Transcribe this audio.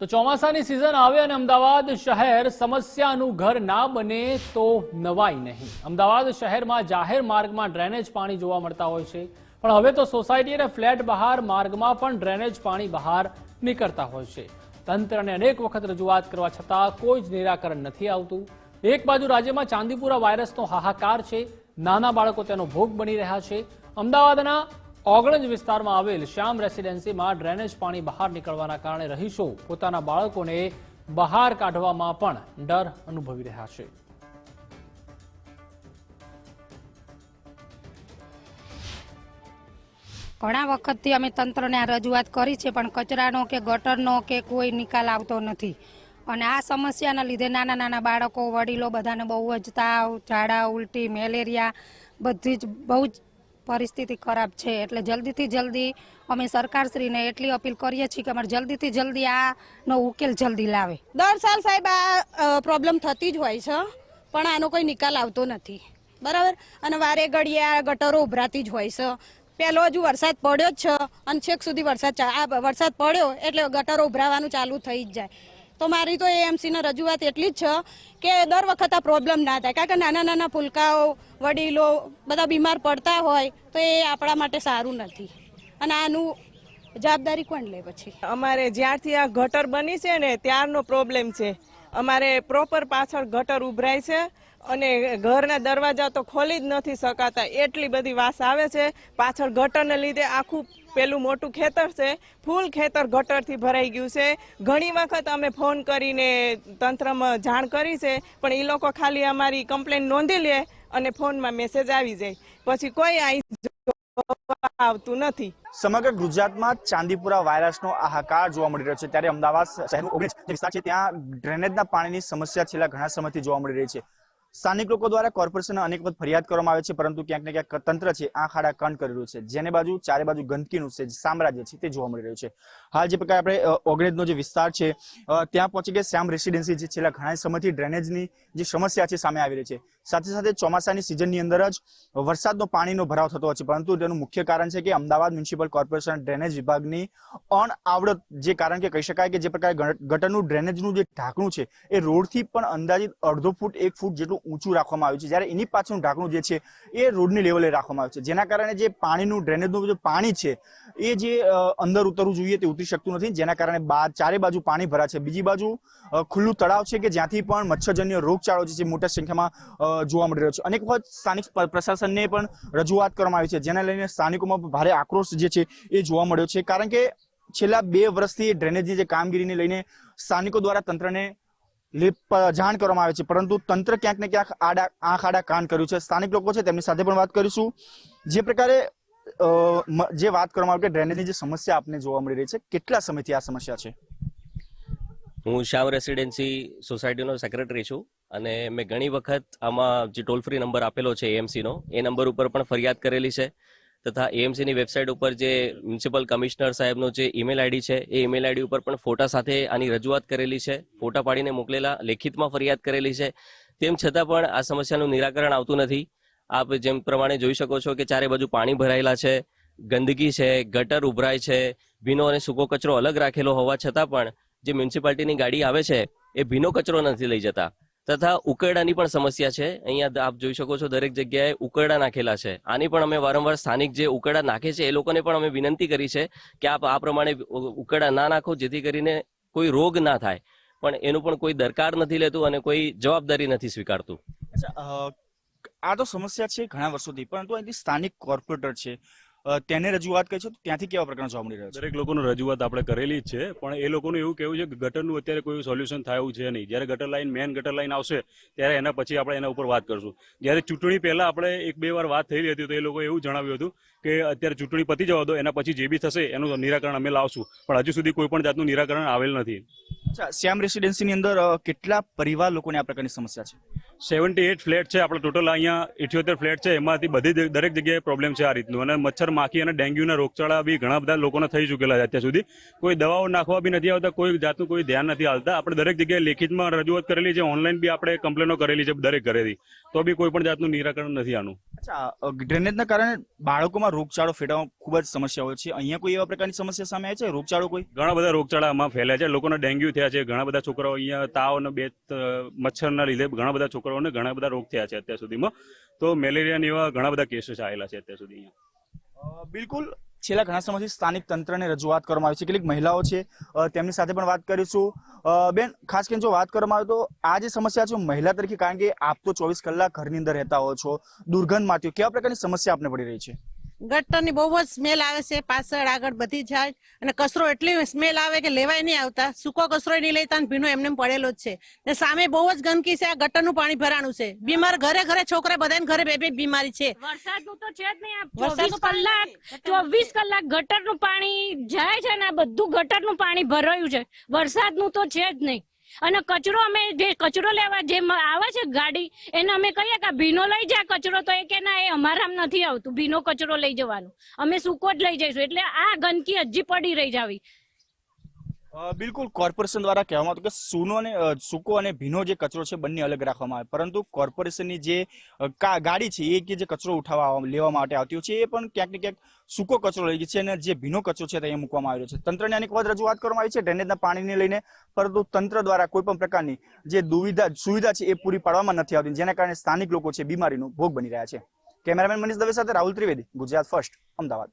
તો ચોમાસાની સિઝન આવે અને અમદાવાદ શહેર સમસ્યાનું ઘર ના બને તો નવાઈ નહીં. અમદાવાદ શહેરમાં જાહેર માર્ગમાં ડ્રેનેજ પાણી જોવા મળતા હોય છે. પણ હવે તો સોસાયટી અને ફ્લેટ બહાર માર્ગમાં પણ ડ્રેનેજ પાણી બહાર નીકળતા હોય છે. તંત્રને અનેક વખત રજૂઆત કરવા છતાં કોઈ જ નિરાકરણ નથી આવતું. એક બાજુ રાજ્યમાં ચાંદીપુરા વાયરસનો હાહાકાર છે. નાના બાળકો તેનો ભોગ બની રહ્યા છે. અમદાવાદના ઓગણજ વિસ્તારમાં આવેલ શ્યામ રેસિડેન્સીમાં ડ્રેનેજ પાણી બહાર નીકળવાના કારણે રહીશો પોતાના બાળકોને બહાર કાઢવામાં પણ ડર અનુભવી રહ્યા છે. ઘણા વખતથી અમે તંત્રને આ રજૂઆત કરી છે, પણ કચરાનો કે ગટરનો કે કોઈ નિકાલ આવતો નથી. અને આ સમસ્યાના લીધે નાના નાના બાળકો, વડીલો બધાને બહુ જ તાવ, ઝાડા, ઉલટી, મેલેરિયા બધી જ બહુ જ પરિસ્થિતિ ખરાબ છે. એટલે જલ્દીથી જલ્દી અમે સરકારશ્રીને એટલી અપીલ કરીએ છીએ કે અમારે જલ્દીથી જલ્દી આનો ઉકેલ જલ્દી લાવે. દર સાલ સાહેબ આ પ્રોબ્લેમ થતી જ હોય છે, પણ આનો કોઈ નિકાલ આવતો નથી. બરાબર? અને વારે ઘડીએ આ ગટરો ઉભરાતી જ હોય છે. પહેલો હજુ વરસાદ પડ્યો જ છે, અને છેક સુધી વરસાદ આ વરસાદ પડ્યો, એટલે ગટરો ઉભરાવાનું ચાલુ થઈ જ જાય. તો મારી તો એએમસીને રજૂઆત એટલી જ છે કે દર વખત આ પ્રોબ્લેમ ના થાય. કારણ કે નાના નાના ફૂલકાઓ વડીલો બધા બીમાર પડતા હોય તો એ આપણા માટે સારું નથી. અને આનું જવાબદારી કોણ લે પછી? અમારે જ્યારથી આ ગટર બની છે ને, ત્યારનો પ્રોબ્લેમ છે. અમારે પ્રોપર પાછળ ગટર ઉભરાય છે. અને ઘરના દરવાજા તો ખોલી જ નથી શકાતા. એટલી બધી વાસ આવે છે. પાછળ ગટરને લીધે આખું પેલું મોટું ખેતર છે. ફૂલ ખેતર ગટરથી ભરાઈ ગયું છે. ઘણી વખત અમે ફોન કરીને તંત્રમાં જાણ કરી છે, પણ એ લોકો ખાલી અમારી કમ્પ્લેન નોંધી લે અને ફોનમાં મેસેજ આવી જાય. પછી કોઈ આવતું નથી. સમગ્ર ગુજરાતમાં ચાંદીપુરા વાયરસનો હાહાકાર જોવા મળી રહ્યો છે. ત્યારે અમદાવાદ શહેરનો ઓગણીસ વિસ્તાર છે, ત્યાં ડ્રેનેજના પાણીની સમસ્યા છેલ્લા ઘણા સમયથી જોવા મળી રહી છે. સ્થાનિક લોકો દ્વારા કોર્પોરેશનને અનેક વખત ફરિયાદ કરવામાં આવે છે, પરંતુ ક્યાંક ને ક્યાંક તંત્ર છે, આ ખાડા કંડ કરી રહ્યું છે. જેને બાજુ, ચારે બાજુ ગંદકીનું છે સામ્રાજ્ય છે, તે જોવા મળી રહ્યું છે. હાલ જે પ્રકારે આપણે ઓગણેજનો જે વિસ્તાર છે ત્યાં પહોંચી ગયા શ્યામ રેસિડેન્સી, જે છેલ્લા ઘણા સમયથી ડ્રેનેજની જે સમસ્યા છે, સામે આવી રહી છે. સાથે સાથે ચોમાસાની સિઝનની અંદર જ વરસાદનો પાણીનો ભરાવ થતો હોય છે. પરંતુ તેનું મુખ્ય કારણ છે કે અમદાવાદ મ્યુનિસિપલ કોર્પોરેશન ડ્રેનેજ વિભાગની અણઆવડત જે કારણ કે કહી શકાય કે જે પ્રકારે ગટરનું ડ્રેનેજનું જે ઢાંકણું છે, એ રોડથી પણ અંદાજિત અડધો ફૂટ, એક ફૂટ જેટલું ઊંચું રાખવામાં આવ્યું છે. જ્યારે એની પાછળનું ઢાંકણું જે છે, એ રોડની લેવલે રાખવામાં આવ્યું છે. જેના કારણે જે પાણીનું ડ્રેનેજનું જે પાણી છે એ જે અંદર ઉતરવું જોઈએ તે ઉતરી શકતું નથી. જેના કારણે બા, ચારે બાજુ પાણી ભરા છે. બીજી બાજુ ખુલ્લું તળાવ છે કે જ્યાંથી પણ મચ્છરજન્ય રોગચાળો જે મોટા સંખ્યામાં જોવા મળી રહ્યો છે. અનેક વખત સ્થાનિક પ્રશાસનને પણ રજૂઆત કરવામાં આવી છે, જેના લઈને સ્થાનિકોમાં ભારે આક્રોશ જે છે એ જોવા મળ્યો છે. કારણ કે છેલ્લા બે વર્ષથી ડ્રેનેજની જે કામગીરીને લઈને સ્થાનિકો દ્વારા તંત્રને જાણ કરવામાં આવે છે. પરંતુ તંત્ર ક્યાંક ને ક્યાંક આડા, આંખ આડા કાન કર્યું છે. સ્થાનિક લોકો છે તેમની સાથે પણ વાત કરીશું. જે પ્રકારે જે વાત કરવામાં આવે કે ડ્રેનેજની જે સમસ્યા આપને જોવા મળી રહી છે, કેટલા સમયથી આ સમસ્યા છે? હું શાવ રેસિડેન્સી સોસાયટીનો સેક્રેટરી છું અને મેં ઘણી વખત આમાં જે ટોલ ફ્રી નંબર આપેલો છે એએમસીનો એ નંબર ઉપર પણ ફરિયાદ કરેલી છે તથા એએમસીની વેબસાઇટ ઉપર જે મ્યુનિસિપલ કમિશનર સાહેબનો જે ઈમેલ આઈડી છે, એ ઈમેલ આઈડી ઉપર પણ ફોટા સાથે આની રજૂઆત કરેલી છે, ફોટા પાડીને મોકલેલા, લેખિતમાં ફરિયાદ કરેલી છે. તેમ છતાં પણ આ સમસ્યાનું નિરાકરણ આવતું નથી. આપ જેમ પ્રમાણે જોઈ શકો છો કે ચારે બાજુ પાણી ભરાયેલા છે, ગંદકી છે, ગટર ઉભરાય છે, ભીનો અને સૂકો કચરો અલગ રાખેલો હોવા છતાં પણ જે મ્યુનિસિપાલિટીની ગાડી આવે છે, એ ભીનો કચરો નથી લઈ જતા. તથા ઉકરડાની પણ સમસ્યા છે. અહીંયા આપ જોઈ શકો છો દરેક જગ્યાએ ઉકરડા નાખેલા છે. આની પણ અમે વારંવાર સ્થાનિક જે ઉકરડા નાખે છે, એ લોકોને પણ અમે વિનંતી કરી છે કે આપ આ પ્રમાણે ઉકરડા ના નાખો જેથી કરીને કોઈ રોગ ના થાય. પણ એનું પણ કોઈ દરકાર નથી લેતું અને કોઈ જવાબદારી નથી સ્વીકારતું. આ તો સમસ્યા છે ઘણા વર્ષોથી પરંતુ અહીંથી સ્થાનિક કોર્પોરેટર છે. તેને રજૂઆત કરી છે. તો ત્યાંથી કેવા પ્રકારનો જોવા મળી રહ્યો છે? દરેક લોકોનો રજૂઆત આપણે કરેલી જ છે પણ એ લોકોનું એવું કહેવું છે કે ગટરનું અત્યારે કોઈ સોલ્યુશન થાય છે નહીં. જ્યારે ગટર લાઈન મેન ગટર લાઈન આવશે ત્યારે એના પછી આપણે એના ઉપર વાત કરશું. જ્યારે ચૂંટણી પહેલા આપણે એક બે વાર વાત થયેલી હતી તો એ લોકો એવું જણાવ્યું હતું કે અત્યારે ચૂંટણી પતી જવા દો એના પછી જે બી થશે એનું નિરાકરણ અમે લાવશું. પણ હજુ સુધી કોઈ પણ જાતનું નિરાકરણ આવેલ નથી. શ્યામ રેસિડેન્સીની અંદર કેટલા પરિવાર લોકોને આ પ્રકારની સમસ્યા છે? સેવન્ટી એટ ફ્લેટ છે આપણે ટોટલ અહીંયા ઇઠ્યોતેર ફ્લેટ છે એમાંથી બધી દરેક જગ્યાએ પ્રોબ્લેમ છે આ રીતનું. અને મચ્છર માખી અને ડેન્ગ્યુના રોગચાળા બી ઘણા બધા લોકોને થઈ ચૂકેલા છે અત્યાર સુધી. કોઈ દવાઓ નાખવા બી નથી આવતા કોઈ જાતનું કોઈ ધ્યાન નથી આવતા આપણે દરેક જગ્યાએ લેખિતમાં રજૂઆત કરેલી છે ઓનલાઈન બી આપણે કમ્પ્લેનો કરેલી છે દરેક ઘરેથી. તો બી કોઈ પણ જાતનું નિરાકરણ નથી આનું. અચ્છા ડ્રેનેજના કારણે બાળકોમાં રોગચાળો ફેલાવવામાં ખૂબ જ સમસ્યા હોય છે. અહીંયા કોઈ એવા પ્રકારની સમસ્યા સામે આવે છે? રોગચાળો કોઈ? ઘણા બધા રોગચાળા આમાં ફેલાય છે. લોકોને ડેન્ગ્યુ થયા છે ઘણા બધા છોકરાઓ અહીંયા તાવ અને બે મચ્છરના લીધે ઘણા બધા છોકરાઓને ઘણા બધા રોગ થયા છે અત્યાર સુધીમાં. તો મેલેરિયાના એવા ઘણા બધા કેસીસ આવેલા છે અત્યાર સુધી બિલકુલ. છેલ્લા ઘણા સમયથી સ્થાનિક તંત્રને રજૂઆત કરવામાં આવી છે. કેટલીક મહિલાઓ છે. તેમની સાથે પણ વાત કરીશું. બેન, ખાસ કરીને જો વાત કરવામાં આવે તો આ જે સમસ્યા છે મહિલા તરીકે કારણ કે આપ તો ચોવીસ કલાક ઘરની અંદર રહેતા હો છો દુર્ગંધમાંથી કેવા પ્રકારની સમસ્યા આપને પડી રહી છે? ગટરની બહુ જ સ્મેલ આવે છે પાછળ આગળ બધી જાય. અને કચરો એટલી સ્મેલ આવે કે લેવાય નહીં આવતા. સૂકો કચરો નહીં લેતા અને ભીનો એમને પડેલો જ છે. ને સામે બહુ જ ગંદકી છે આ ગટરનું પાણી ભરાણું છે. બીમાર ઘરે ઘરે છોકરા બધાને ઘરે બે બે બીમારી છે. વરસાદનું તો છે જ નહીં ચોવીસ કલાક ચોવીસ કલાક ગટરનું પાણી જાય છે ને આ બધું ગટરનું પાણી ભરાયું છે. વરસાદનું તો છે જ નહીં. અને કચરો અમે જે કચરો લેવા જે આવે છે ગાડી, એને અમે કહીએ કે ભીનો લઈ જા કચરો, તો એ કે ના, એ અમારા નથી આવતું. ભીનો કચરો લઈ જવાનું. અમે સૂકો જ લઈ જઈશું. એટલે આ ગંદકી હજી પડી રહી જાવી બિલકુલ કોર્પોરેશન દ્વારા કહેવામાં હતું કે સૂનો અને સૂકો અને ભીનો જે કચરો છે બંને અલગ રાખવામાં આવે. પરંતુ કોર્પોરેશનની જે ગાડી છે એ કે જે કચરો ઉઠાવવા, લેવા માટે આવતી છે, એ પણ ક્યાંક ને ક્યાંક સૂકો કચરો લઈ ગઈ છે અને જે ભીનો કચરો છે તે મૂકવામાં આવ્યો છે. તંત્રને અનેક વખત રજૂઆત કરવામાં આવી છે, ડ્રેનેજના પાણીને લઈને, પરંતુ તંત્ર દ્વારા કોઈ પણ પ્રકારની જે દુવિધા, સુવિધા છે એ પૂરી પાડવામાં નથી આવતી, જેના કારણે સ્થાનિક લોકો છે બીમારીનો ભોગ બની રહ્યા છે. કેમેરામેન મનીષ દવે સાથે રાહુલ ત્રિવેદી, ગુજરાત ફર્સ્ટ, અમદાવાદ.